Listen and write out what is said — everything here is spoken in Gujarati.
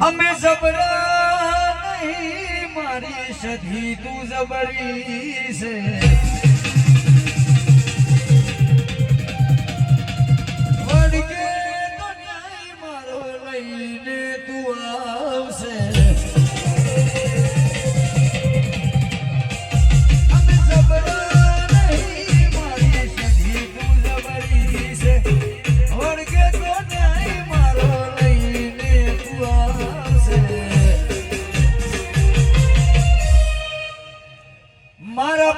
અમે જબરા મારી સધી તું જબરી છે વળગે તો મારો લઈને તું આવશે.